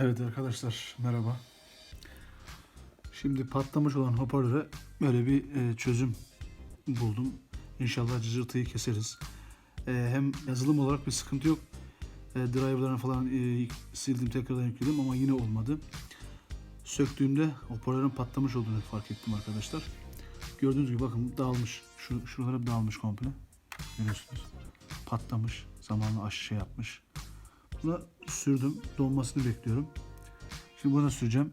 Evet arkadaşlar merhaba. Şimdi patlamış olan hoparlöre böyle bir e, çözüm buldum. İnşallah cızırtıyı keseriz. E, hem yazılım olarak bir sıkıntı yok. E, driverlarını falan e, sildim tekrardan yükledim ama yine olmadı. Söktüğümde hoparlörün patlamış olduğunu fark ettim arkadaşlar. Gördüğünüz gibi bakın dağılmış. Şu, şuralar hep dağılmış komple. Görüyorsunuz. Patlamış. Zamanla aş şey yapmış. Buna sürdüm. Donmasını bekliyorum. Şimdi buna süreceğim.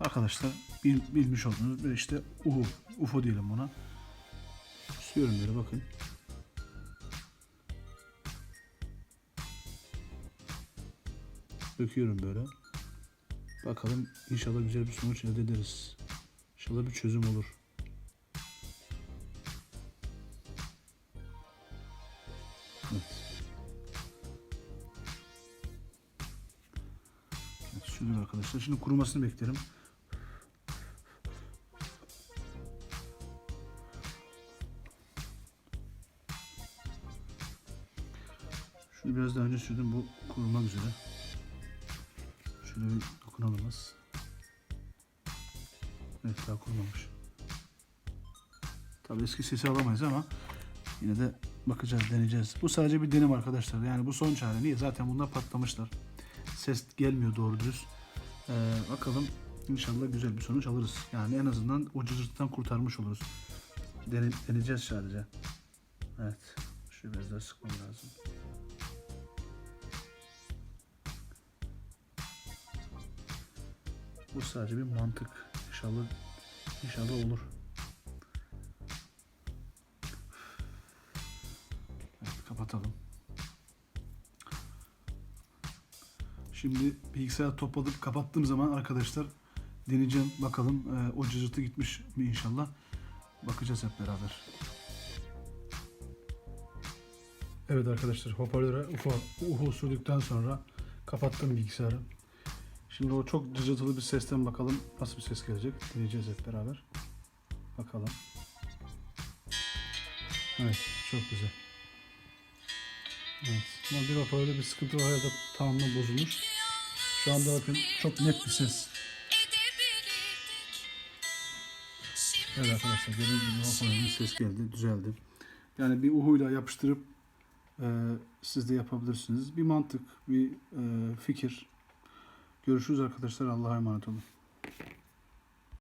Arkadaşlar bil, bilmiş olduğunuz böyle işte UFO, UFO diyelim buna. Sürüyorum böyle bakın. Döküyorum böyle. Bakalım inşallah güzel bir sonuç elde ederiz. İnşallah bir çözüm olur. Sürdüm arkadaşlar. Şimdi kurumasını beklerim. Şunu biraz daha önce sürdüm. Bu kurumak üzere. Şöyle bir dokunalım az. Evet daha kurumamış. Tabii eski sesi alamayız ama yine de bakacağız, deneyeceğiz. Bu sadece bir denem arkadaşlar. Yani bu son çare. Niye? Zaten bunlar patlamışlar. Ses gelmiyor doğru dürüst. Ee, bakalım inşallah güzel bir sonuç alırız. Yani en azından o cızırtıdan kurtarmış oluruz. Dene, deneyeceğiz sadece. Evet. Şöyle biraz daha sıkmam lazım. Bu sadece bir mantık. İnşallah inşallah olur. Evet, kapatalım. Şimdi bilgisayarı topladıp kapattığım zaman arkadaşlar deneyeceğim. Bakalım e, o cızırtı gitmiş mi inşallah. Bakacağız hep beraber. Evet arkadaşlar hoparlöre UFO, UFO sürdükten sonra kapattım bilgisayarı. Şimdi o çok cızırtılı bir sesten bakalım nasıl bir ses gelecek. Dinleyeceğiz hep beraber. Bakalım. Evet çok güzel. Evet. Ama bir hoparlörde bir sıkıntı var ya da tamamen bozulmuş. Şu anda bakın çok net bir ses. Evet arkadaşlar gördüğünüz gibi hoparlörün ses geldi, düzeldi. Yani bir uhuyla yapıştırıp e, siz de yapabilirsiniz. Bir mantık, bir e, fikir. Görüşürüz arkadaşlar. Allah'a emanet olun.